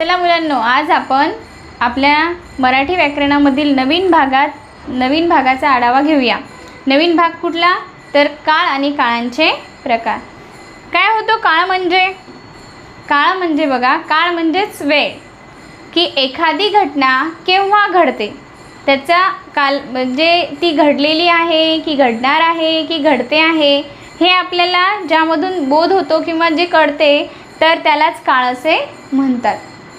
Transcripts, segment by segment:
चला मुलांनो आज आपण आपल्या मराठी व्याकरणामधील नवीन भागात नवीन भागाचा आढावा घेऊया. नवीन भाग कुठला? तर काळ आणि काळांचे प्रकार. काय होतो काळ म्हणजे? काळ म्हणजे बघा काळ म्हणजेच वेळ. की एखादी घटना केव्हा घडते? त्याचा काल म्हणजे ती घडलेली आहे की घडणार आहे की घडते आहे हे आपल्याला ज्यामधून बोध होतो किंवा जे कळते तर त्यालाच काळ असे म्हणतात.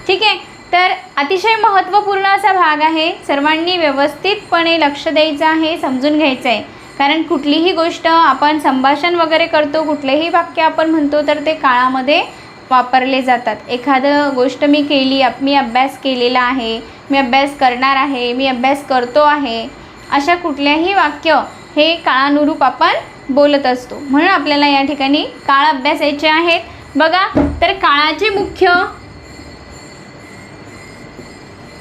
ठीक आहे? तर अतिशय महत्त्वपूर्ण असा भाग आहे. सर्वांनी व्यवस्थितपणे लक्ष द्यायचं आहे समजून घ्यायचं आहे. कारण कुठलीही गोष्ट आपण संभाषण वगैरे करतो कुठलेही वाक्य आपण म्हणतो तर ते काळामध्ये वापरले जातात. एखादं गोष्ट मी केली मी अभ्यास केलेला आहे मी अभ्यास करणार आहे मी अभ्यास करतो आहे अशा कुठल्याही वाक्य हे काळानुरूप आपण बोलत असतो. म्हणून आपल्याला या ठिकाणी काळ अभ्यासायचे आहेत. बघा तर काळाचे मुख्य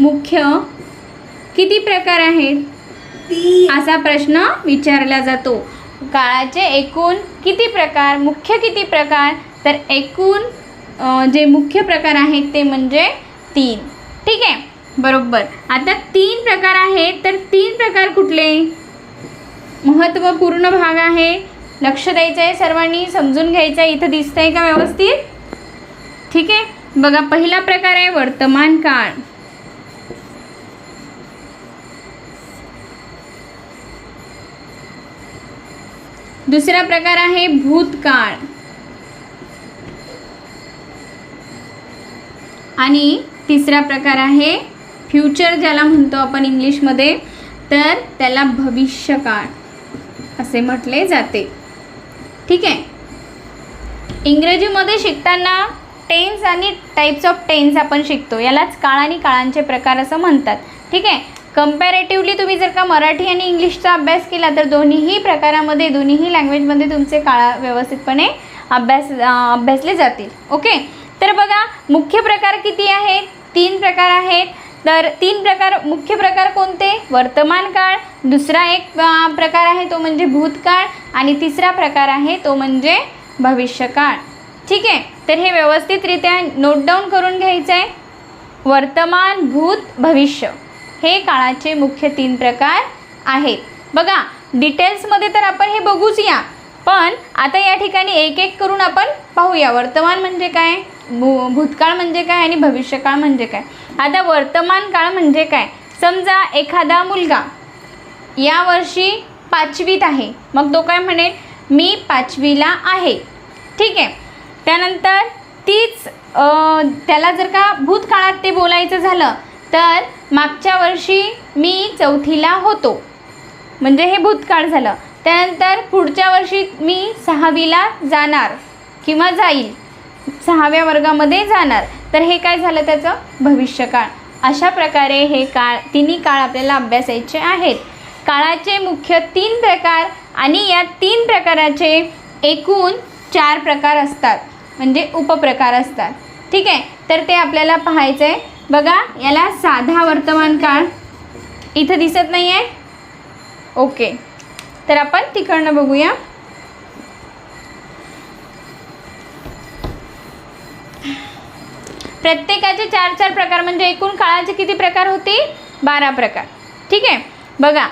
मुख्य किती प्रकार आहेत? असा प्रश्न विचारला जातो. काळाचे एकूण किती प्रकार मुख्य किती प्रकार? तर एकूण जे मुख्य प्रकार आहेत ते म्हणजे तीन. ठीक आहे? बरोबर. आता तीन प्रकार आहेत तर तीन प्रकार कुठले? महत्त्वपूर्ण भाग आहे. लक्ष द्यायचं आहे सर्वांनी समजून घ्यायचं आहे. इथं दिसतंय का व्यवस्थित? ठीक आहे? बघा पहिला प्रकार आहे वर्तमान काळ. दुसरा प्रकार आहे भूतकाळ. आणि तिसरा प्रकार आहे फ्युचर ज्याला म्हणतो आपण इंग्लिशमध्ये तर त्याला भविष्यकाळ असे म्हटले जाते. ठीक आहे? इंग्रजीमध्ये शिकताना टेन्स आणि टाईप्स ऑफ टेन्स आपण शिकतो. यालाच काळ आणि काळांचे प्रकार असं म्हणतात. ठीक आहे? कम्पॅरेटिव्हली तुम्ही जर का मराठी आणि इंग्लिशचा अभ्यास केला तर दोन्हीही प्रकारामध्ये दोन्हीही लँग्वेजमध्ये तुमचे काळा व्यवस्थितपणे अभ्यास अभ्यासले जातील. ओके तर बघा मुख्य प्रकार किती आहेत? तीन प्रकार आहेत. तर तीन प्रकार मुख्य प्रकार कोणते? वर्तमान काळ. दुसरा एक प्रकार आहे तो म्हणजे भूतकाळ. आणि तिसरा प्रकार आहे तो म्हणजे भविष्यकाळ. ठीक आहे? तर हे व्यवस्थितरित्या नोट डाऊन करून घ्यायचं आहे वर्तमान भूत भविष्य. हे काळाचे मुख्य तीन प्रकार आहेत. बघा डिटेल्समध्ये तर आपण हे बघूच या. पण आता या ठिकाणी एक एक करून आपण पाहूया. वर्तमान म्हणजे काय? भू भूतकाळ म्हणजे काय आणि भविष्यकाळ म्हणजे काय? आता वर्तमान काळ म्हणजे काय? समजा एखादा मुलगा यावर्षी पाचवीत आहे. मग तो काय म्हणेल? मी पाचवीला आहे. ठीक आहे? त्यानंतर तीच त्याला जर का भूतकाळात ते बोलायचं झालं तर मागच्या वर्षी मी चौथीला होतो. म्हणजे हे भूतकाळ झालं. त्यानंतर पुढच्या वर्षी मी सहावीला जाणार किंवा जाईल. सहाव्या वर्गामध्ये जाणार. तर हे काय झालं त्याचं? भविष्यकाळ. अशा प्रकारे हे काळ तिन्ही काळ आपल्याला अभ्यासायचे आहेत. काळाचे मुख्य तीन प्रकार आणि या तीन प्रकाराचे एकूण चार प्रकार असतात. म्हणजे उपप्रकार असतात. ठीक आहे? तर ते आपल्याला पाहायचं आहे बघा याला साधा वर्तमान काळ इथं दिसत नाही आहे ओके. तर आपण तिकडनं बघूया. प्रत्येकाचे चार चार प्रकार म्हणजे एकूण काळाचे किती प्रकार होते बारा प्रकार. ठीक आहे? बघा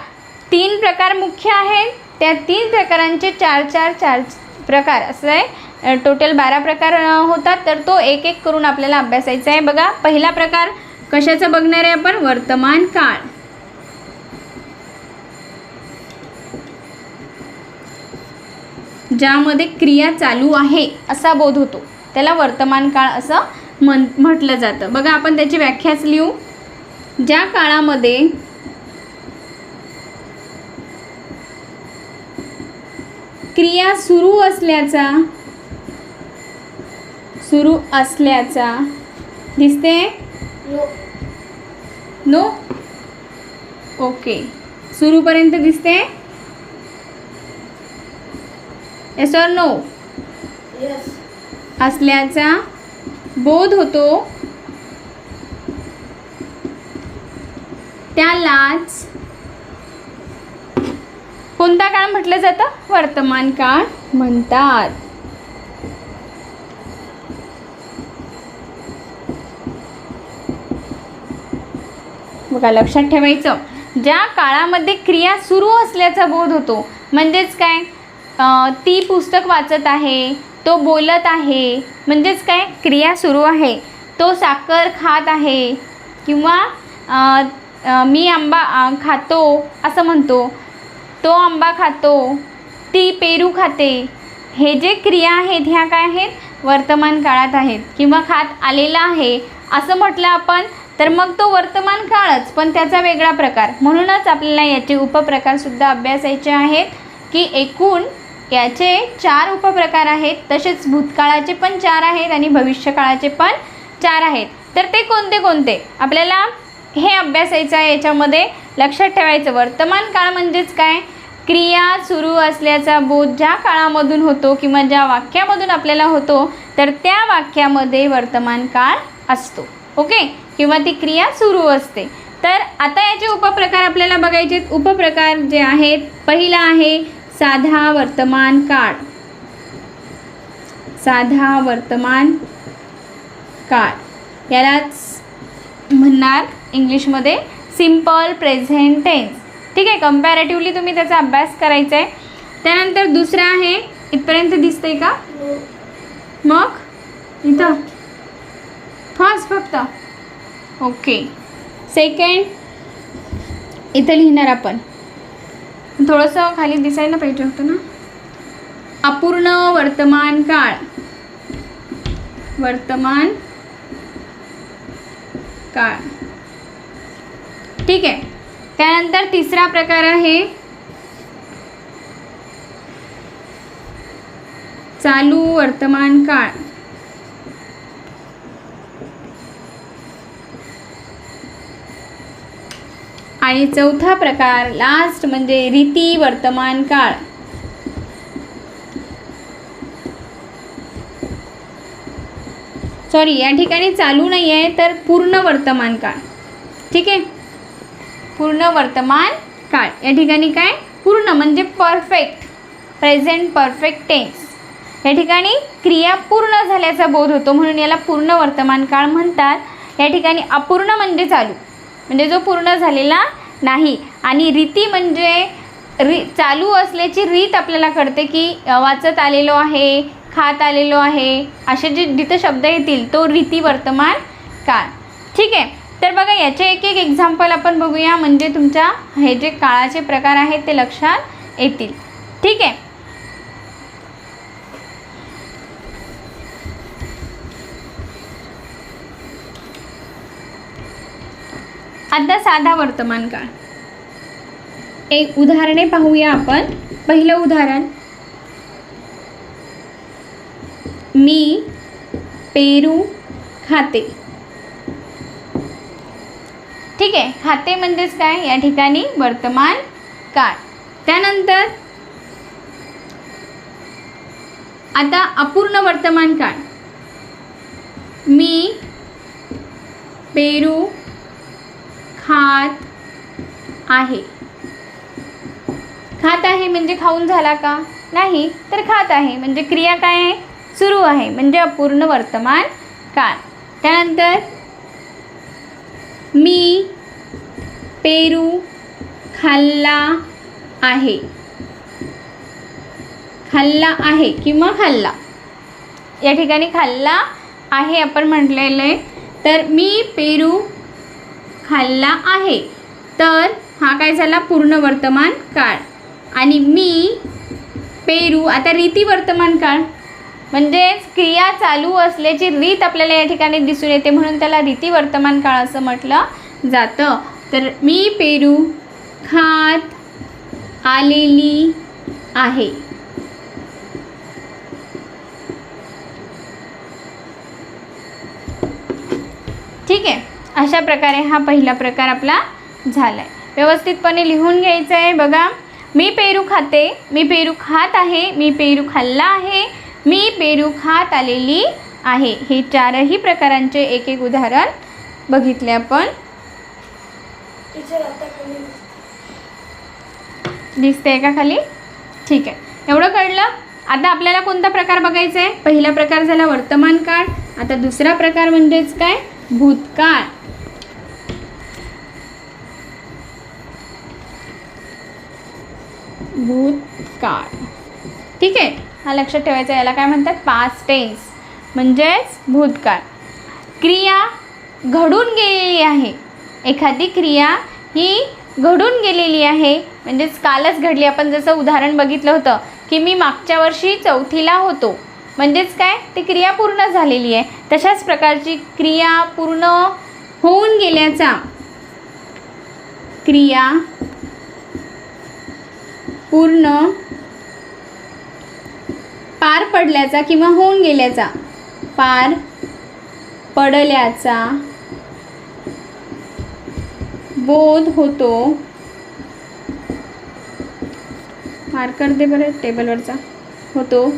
तीन प्रकार मुख्य आहेत. त्या तीन प्रकारांचे चार चार चार प्रकार. असं आहे. टोटल बारा प्रकार होतात. तर तो एक एक करून आपल्याला अभ्यासायचा आहे. बघा पहिला प्रकार कशाचा बघणार आहे आपण? वर्तमान काळ. ज्यामध्ये क्रिया चालू आहे असा बोध होतो. त्याला वर्तमान काळ असं म्हण म्हटलं जातं. बघा आपण त्याची व्याख्याच लिहू. ज्या काळामध्ये क्रिया सुरू असल्याचा सुरू असल्याचा दिसते? नो ओके सुरूपर्यंत दिसते? एस ऑर नो असल्याचा बोध होतो. त्यालाच कोणता काळ म्हटलं जातं? वर्तमान काळ म्हणतात. बघा लक्षात ठेवायचं. ज्या काळामध्ये क्रिया सुरू असल्याचा बोध होतो म्हणजेच काय? ती पुस्तक वाचत आहे तो बोलत आहे म्हणजेच काय? क्रिया सुरू आहे. तो साखर खात आहे किंवा मी आंबा खातो असं म्हणतो. तो आंबा खातो ती पेरू खाते. हे जे क्रिया आहेत ह्या काय आहेत? वर्तमान काळात आहेत. किंवा खात आलेला आहे असं म्हटलं आपण तर मग तो वर्तमान काळच पण त्याचा वेगळा प्रकार. म्हणूनच आपल्याला याचे उपप्रकारसुद्धा अभ्यासायचे आहेत की एकूण याचे चार उपप्रकार आहेत. तसेच भूतकाळाचे पण चार आहेत आणि भविष्यकाळाचे पण चार आहेत. तर ते कोणते कोणते? आपल्याला हे अभ्यासायचं आहे याच्यामध्ये लक्षात ठेवायचं. वर्तमान काळ म्हणजेच काय? क्रिया सुरू असल्याचा बोध ज्या काळामधून होतो किंवा ज्या वाक्यामधून आपल्याला होतो तर त्या वाक्यामध्ये वर्तमान काळ असतो. ओके? किंवा ती क्रिया सुरू असते. तर आता याचे उपप्रकार आपल्याला बघायचे आहेत. उपप्रकार जे आहेत पहिला आहे साधा वर्तमान काळ. साधा वर्तमान काळ. यालाच म्हणणार इंग्लिशमध्ये सिंपल प्रेझेंट टेन्स. ठीक आहे कम्पॅरेटिव्हली तुम्ही त्याचा अभ्यास करायचा आहे. त्यानंतर दुसरं आहे इथपर्यंत दिसतंय का? मग? इथं. हाच फक्त. ओके. सेकंड. इथं लिहिणार आपण. थोडंसं खाली दिसायला पाहिजे होतं ना? अपूर्ण वर्तमान काळ. वर्तमान काळ. ठीक आहे. त्यानंतर तिसरा प्रकार आहे. चालू वर्तमान काळ. आणि चौथा प्रकार लास्ट म्हणजे रीती वर्तमान काळ. सॉरी या ठिकाणी चालू नाही आहे तर पूर्ण वर्तमान काळ. ठीक आहे? पूर्ण वर्तमान काळ. या ठिकाणी काय? पूर्ण म्हणजे परफेक्ट प्रेझेंट परफेक्ट टेन्स या ठिकाणी क्रिया पूर्ण झाल्याचा बोध होतो म्हणून याला पूर्ण वर्तमान काळ म्हणतात. या ठिकाणी अपूर्ण म्हणजे चालू. म्हणजे जो पूर्ण झालेला नाही. आणि रीती म्हणजे री चालू असल्याची रीत आपल्याला कळते की वाचत आलेलो आहे खात आलेलो आहे असे जे जिथं शब्द येतील तो रीती वर्तमान काळ. ठीक आहे? तर बघा याचे एक एक एक्झाम्पल आपण बघूया. म्हणजे तुमच्या हे जे काळाचे प्रकार आहेत ते लक्षात येतील. ठीक आहे? आता साधा वर्तमान काळ. एक उदाहरणे पाहूया आपण. पहिलं उदाहरण. मी पेरू खाते. ठीक आहे. खाते म्हणजेच काय? या ठिकाणी वर्तमान काळ. त्यानंतर आता अपूर्ण वर्तमान काळ. मी पेरू खात आहे. खात आहे म्हणजे खाऊन झाला का? नाही तर खात आहे. म्हणजे क्रिया काय आहे? सुरू आहे. म्हणजे अपूर्ण वर्तमान काळ. त्यानंतर मी पेरू खाल्ला आहे. खाल्ला आहे किंवा खाल्ला. या ठिकाणी खाल्ला आहे आपण म्हटलेलं. आहे तर मी पेरू खाल्ला आहे. तर हा काय झाला? पूर्ण वर्तमान काळ. आणि मी पेरू आता रीती वर्तमान काळ. म्हणजेच क्रिया चालू असल्याची रीत आपल्याला या ठिकाणी दिसून येते. म्हणून त्याला रीती वर्तमान काळ असं म्हटलं जातं. तर मी पेरू खात आलेली आहे. ठीक आहे. अशा प्रकारे हा पहिला प्रकार आपला झाला आहे व्यवस्थितपणे लिहून घ्यायचं आहे बघा मी पेरू खाते मी पेरू खात आहे मी पेरू खाल्ला आहे मी पेरू खात आलेली आहे. हे चारही प्रकारांचे एक एक उदाहरण बघितले आपण. दिसते का खाली? ठीक आहे. एवढं कळलं? आता आपल्याला कोणता प्रकार बघायचा आहे पहिला प्रकार झाला वर्तमान काळ आता दुसरा प्रकार म्हणजेच काय? भूतकाळ. भूतकाळ. ठीक आहे. हा लक्षात ठेवायचा याला काय म्हणतात? पास्ट टेन्स म्हणजेच भूतकाळ. क्रिया घडून गेलेली आहे. एखादी क्रिया ही घडून गेलेली आहे. म्हणजेच कालच घडली. आपण जसं उदाहरण बघितलं होतं की मी मागच्या वर्षी चौथीला होतो. म्हणजेच काय? ती क्रिया पूर्ण झालेली आहे. तशाच प्रकारची क्रिया पूर्ण होऊन गेल्याचा क्रिया पूर्ण पार पडल्याचा किंवा होऊन गेल्याचा पार पडल्याचा बोध होतो. मार्कर दे बरं टेबलवरचा होतो.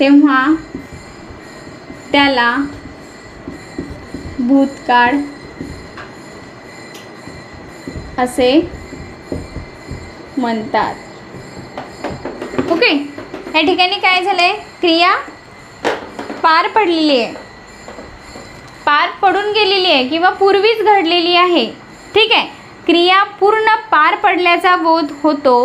तेव्हा त्याला भूतकाळ असे म्हणतात. ओके या ठिकाणी काय झालं आहे क्रिया पार पडलेली आहे. पार पडून गेलेली आहे किंवा पूर्वीच घडलेली आहे. ठीक आहे. क्रिया पूर्ण पार पडल्याचा बोध होतो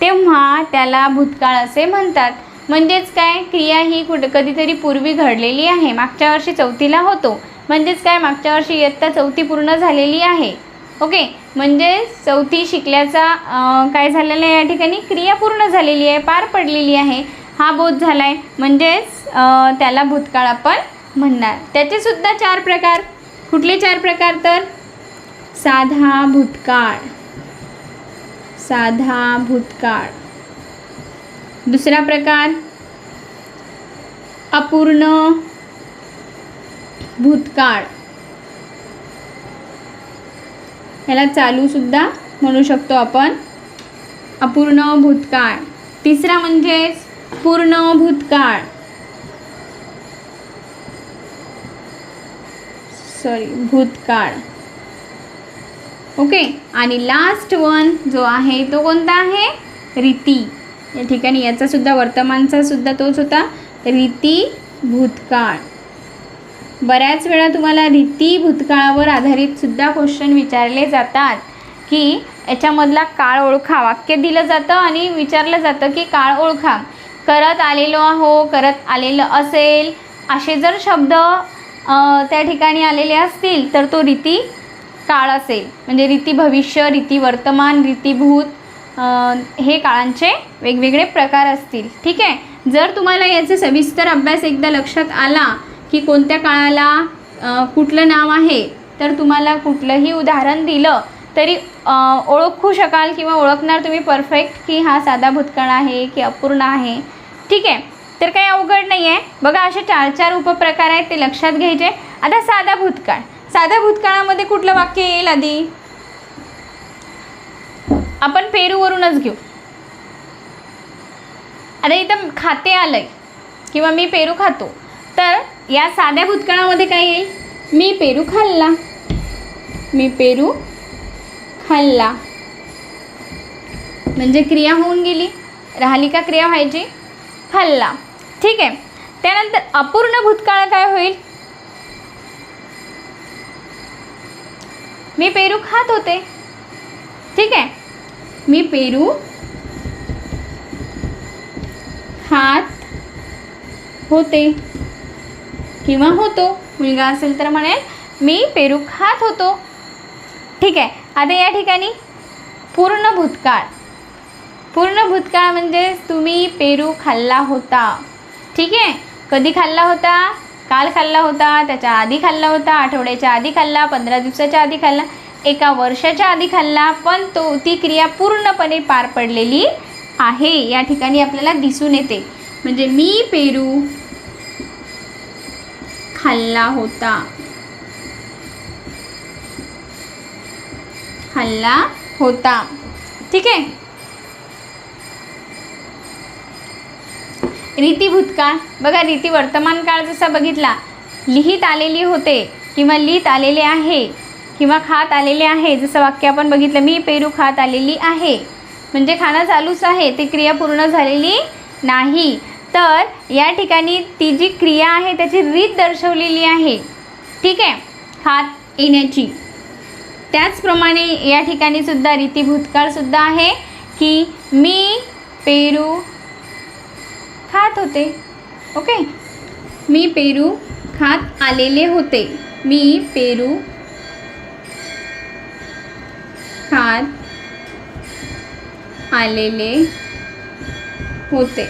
तेव्हा त्याला भूतकाळ असे म्हणतात. म्हणजेच काय? क्रिया ही कुठं कधीतरी पूर्वी घडलेली आहे. मागच्या वर्षी चौथीला होतो. म्हणजेच काय? मागच्या वर्षी इयत्ता चौथी पूर्ण झालेली आहे. ओके? म्हणजे चौथी शिकल्याचा काय झालेलं आहे या ठिकाणी? क्रिया पूर्ण झालेली आहे पार पडलेली आहे. हा बोध झाला आहे म्हणजेच त्याला भूतकाळ आपण म्हणणार. त्याचेसुद्धा चार प्रकार. कुठले चार प्रकार तर? साधा भूतकाळ. साधा भूतकाळ. दुसरा प्रकार अपूर्ण भूतकाळ. याला चालूसुद्धा म्हणू शकतो आपण. अपूर्ण भूतकाळ. तिसरा म्हणजेच पूर्ण भूतकाळ. सॉरी भूतकाळ. ओके आणि लास्ट वन जो आहे तो कोणता आहे? रीती. या ठिकाणी याचासुद्धा वर्तमानचासुद्धा वर्तमानचा सुद्धा तोच होता. रीती भूतकाळ. बऱ्याच वेळा तुम्हाला रीती भूतकाळावर आधारित सुद्धा क्वेश्चन विचारले जातात की याच्यामधला काळ ओळखा. वाक्य दिलं जातं आणि विचारलं जातं की काळ ओळखा. करत आलेलो आहो करत आलेलं असेल. असे जर शब्द त्या ठिकाणी आलेले असतील तर तो रीती काळ असेल म्हणजे रीती भविष्य रीती वर्तमान रीतीभूत हे काळांचे वेगवेगळे प्रकार असतील. ठीक आहे? जर तुम्हाला याचे सविस्तर अभ्यास एकदा लक्षात आला की कोणत्या काळाला कुठलं नाव आहे तर तुम्हाला कुठलंही उदाहरण दिलं तरी ओळखू शकाल किंवा ओळखणार तुम्ही परफेक्ट की हा साधा भूतकाळ आहे की अपूर्ण आहे. ठीक आहे? तर काही अवघड नाही आहे बघा असे चार चार उपप्रकार आहेत ते लक्षात घ्यायचे. आता साधा भूतकाळ. साध्या भूतकाळामध्ये कुठलं वाक्य येईल आधी? आपण पेरूवरूनच घेऊ. आता इथं खाते आलंय किंवा मी पेरू खातो तर या साध्या भूतकाळामध्ये काय येईल? मी पेरू खाल्ला. मी पेरू खाल्ला. म्हणजे क्रिया होऊन गेली. राहिली का क्रिया व्हायची? खाल्ला. ठीक आहे. त्यानंतर अपूर्ण भूतकाळ काय होईल? मी पेरू खात होते. ठीक आहे. मी पेरू खात होते. किंवा होतो. मुलगा असेल तर म्हणेल मी पेरू खात होतो. ठीक आहे. आता या ठिकाणी पूर्ण भूतकाळ. पूर्ण भूतकाळ म्हणजे तुम्ही पेरू खाल्ला होता. ठीक आहे. कधी खाल्ला होता? काल खाल्ला होता त्याच्या आधी खाल्ला होता आठवड्याच्या आधी खाल्ला पंधरा दिवसाच्या आधी खाल्ला एका वर्षाच्या आधी खाल्ला पण तो ती क्रिया पूर्णपणे पार पडलेली आहे. या ठिकाणी आपल्याला दिसून येते. म्हणजे मी पेरू खाल्ला होता. खाल्ला होता. ठीक आहे? रीती भूतकाळ. बघा रीती वर्तमान काळ जसा बघितला लिहित आलेली होते किंवा लिहित आलेले आहे किंवा खात आलेले आहे जसं वाक्य आपण बघितलं मी पेरू खात आलेली आहे. म्हणजे खाणं चालूच आहे ती क्रिया पूर्ण झालेली नाही. तर या ठिकाणी ती जी क्रिया आहे त्याची रीत दर्शवलेली आहे. ठीक आहे? खात येण्याची. त्याचप्रमाणे या ठिकाणी सुद्धा रीती भूतकाळ सुद्धा आहे की मी पेरू खात होते. ओके? मी पेरू खात आलेले होते. मी पेरू खात आलेले होते.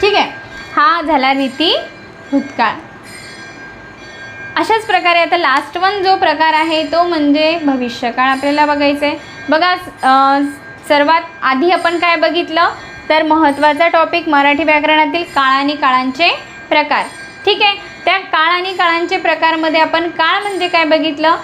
ठीक आहे. हा झाला रीती भूतकाळ. अशाच प्रकारे आता लास्ट वन जो प्रकार आहे तो म्हणजे भविष्यकाळ आपल्याला बघायचं आहे बघा सर्वात आधी आपण काय बघितलं? तर महत्त्वाचा टॉपिक मराठी व्याकरणातील काळ आणि काळांचे प्रकार. ठीक आहे? त्या काळ आणि काळांचे प्रकारमध्ये आपण काळ म्हणजे काय बघितलं?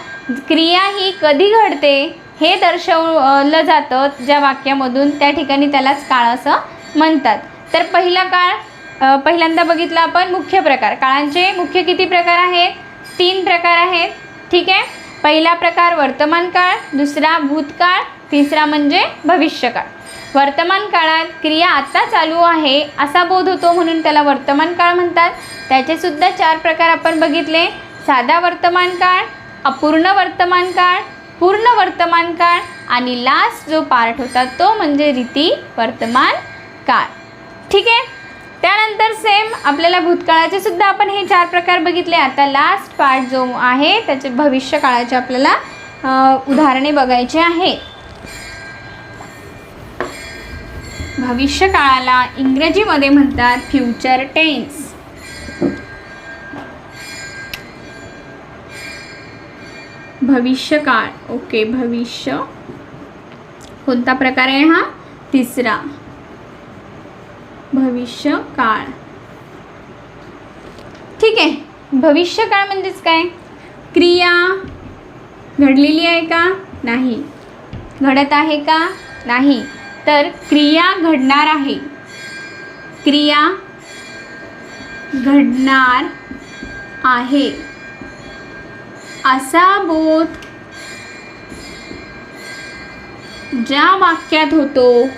क्रिया ही कधी घडते हे दर्शवलं जातं ज्या वाक्यामधून. त्या ठिकाणी त्यालाच काळ असं म्हणतात. तर पहिला काळ पहिल्यांदा बघितलं आपण मुख्य प्रकार. काळांचे मुख्य किती प्रकार आहेत? तीन प्रकार आहेत. ठीक आहे? पहिला प्रकार वर्तमान काळ दुसरा भूतकाळ तिसरा म्हणजे भविष्यकाळ. वर्तमान काळात क्रिया आता चालू आहे असा बोध होतो म्हणून त्याला वर्तमान काळ म्हणतात. त्याचेसुद्धा चार प्रकार आपण बघितले. साधा वर्तमान काळ अपूर्ण वर्तमान काळ पूर्ण वर्तमान काळ आणि लास्ट जो पार्ट होता तो म्हणजे रीती वर्तमान काळ. ठीक आहे? सेम आपल्याला भूतकाळाचे सुद्धा आपण हे चार प्रकार बघितले. आता लास्ट पार्ट जो आहे त्याचे भविष्य काळाचे आपल्याला उदाहरणे बघायची आहेत भविष्य काळाला इंग्रजीमध्ये म्हणतात फ्युचर टेन्स भविष्य काळ. ओके भविष्य. कोणता प्रकार आहे हा? तिसरा. भविष्य काळ. ठीक आहे. भविष्यकाळ म्हणजेच काय? क्रिया घडलेली आहे का? नाही. घडत आहे का? नाही. तर क्रिया घडणार आहे. क्रिया घडणार आहे. असा बोध ज्या वाक्यात होतो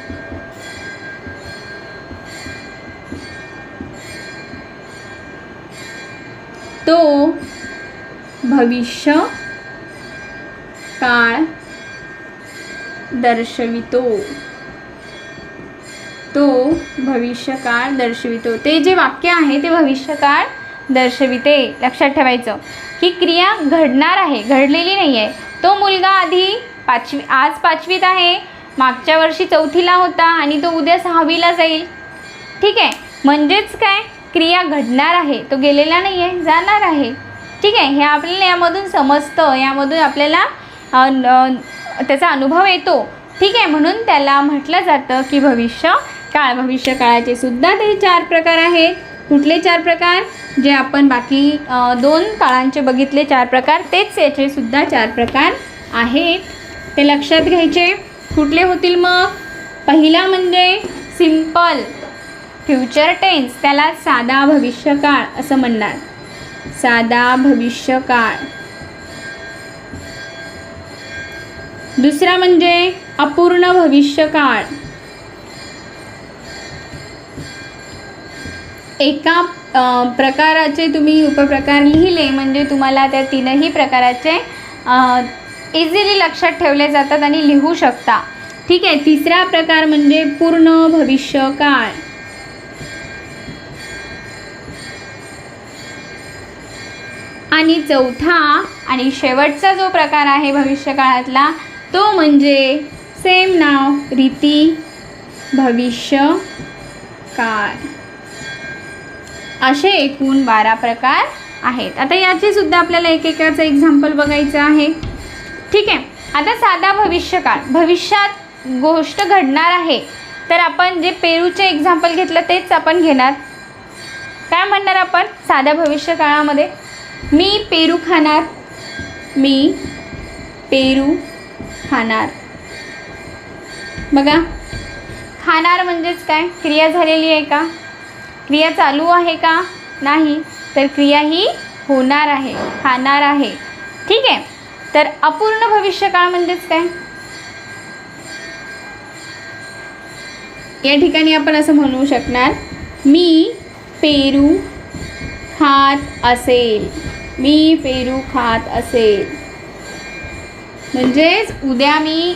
तो भविष्य काळ दर्शवितो. तो भविष्यकाळ दर्शवितो. ते जे वाक्य आहे ते भविष्यकाळ दर्शविते. लक्षात ठेवायचं. की क्रिया घडणार आहे घडलेली नाही आहे तो मुलगा आधी पाचवी आज पाचवीत आहे मागच्या वर्षी चौथीला होता आणि तो उद्या सहावीला जाईल. ठीक आहे? म्हणजेच काय? क्रिया घडणार आहे तो गेलेला नाही आहे जाणार आहे. ठीक आहे हे आपल्याला यामधून समजतं यामधून आपल्याला त्याचा अनुभव येतो. ठीक आहे म्हणून त्याला म्हटलं जातं की भविष्य काळ भविष्य काळाचे सुद्धा ते चार प्रकार आहेत. कुठले चार प्रकार? जे आपण बाकी दोन काळांचे बघितले चार प्रकार तेच याचे सुद्धा चार प्रकार आहेत. ते लक्षात घ्यायचे. कुठले होतील मग? पहिला म्हणजे सिंपल फ्युचर टेन्स त्याला साधा भविष्यकाळ असं म्हणणार. साधा भविष्यकाळ. दुसरा म्हणजे अपूर्ण भविष्यकाळ. एका प्रकाराचे तुम्ही उपप्रकार लिहिले म्हणजे तुम्हाला त्या तीनही प्रकाराचे इझिली लक्षात ठेवले जातात आणि लिहू शकता. ठीक आहे तिसरा प्रकार म्हणजे पूर्ण भविष्यकाळ. आणि चौथा आणि शेवटचा जो प्रकार आहे भविष्यकाळातला तो म्हणजे सेम नाव रीती भविष्य काळ असे एकूण बारा प्रकार आहेत. आता याचे सुद्धा आपल्याला एकेकाचं एक्झाम्पल बघायचं आहे. ठीक आहे? आता साधा भविष्यकाळ. भविष्यात गोष्ट घडणार आहे तर आपण जे पेरूचे एक्झाम्पल घेतलं तेच आपण घेणार. काय म्हणणार आपण? साध्या भविष्यकाळामध्ये. मी पेरू खाणार. मी पेरू खाणार. बघा खाणार म्हणजेच काय? क्रिया झालेली आहे का? क्रिया चालू आहे का? नाही. तर क्रिया ही होणार आहे खाणार आहे. ठीक आहे? तर अपूर्ण भविष्यकाळ म्हणजेच काय? या ठिकाणी आपण असं म्हणू शकणार मी पेरू खात असेल. मी पेरू खात असेल. म्हणजेच उद्या मी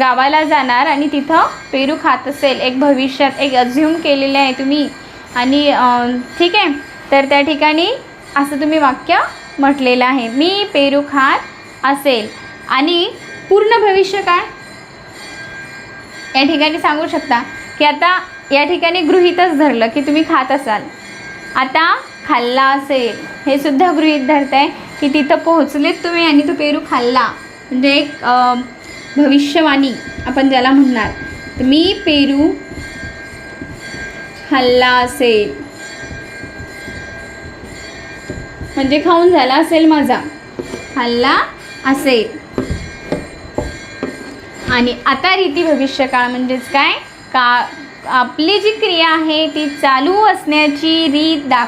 गावाला जाणार आणि तिथं पेरू खात असेल. एक भविष्यात एक अझ्युम केलेलं आहे तुम्ही. आणि ठीक आहे. तर त्या ठिकाणी असं तुम्ही वाक्य म्हटलेलं आहे. मी पेरू खात असेल. आणि पूर्ण भविष्य काय? या ठिकाणी सांगू शकता की आता या ठिकाणी गृहितच धरलं की तुम्ही खात असाल. आता खाल्ला असेल. हे सुद्धा गृहीत धरताय की तिथं पोहोचलेत तुम्ही आणि तो पेरू खाल्ला. म्हणजे एक भविष्यवाणी आपण ज्याला म्हणणार. तर मी पेरू खाल्ला असेल. म्हणजे खाऊन झाला असेल माझा. खाल्ला असेल. आणि आता रीती भविष्यकाळ म्हणजेच काय? का आपली जी क्रिया आहे ती चालू असण्याची रीत दाख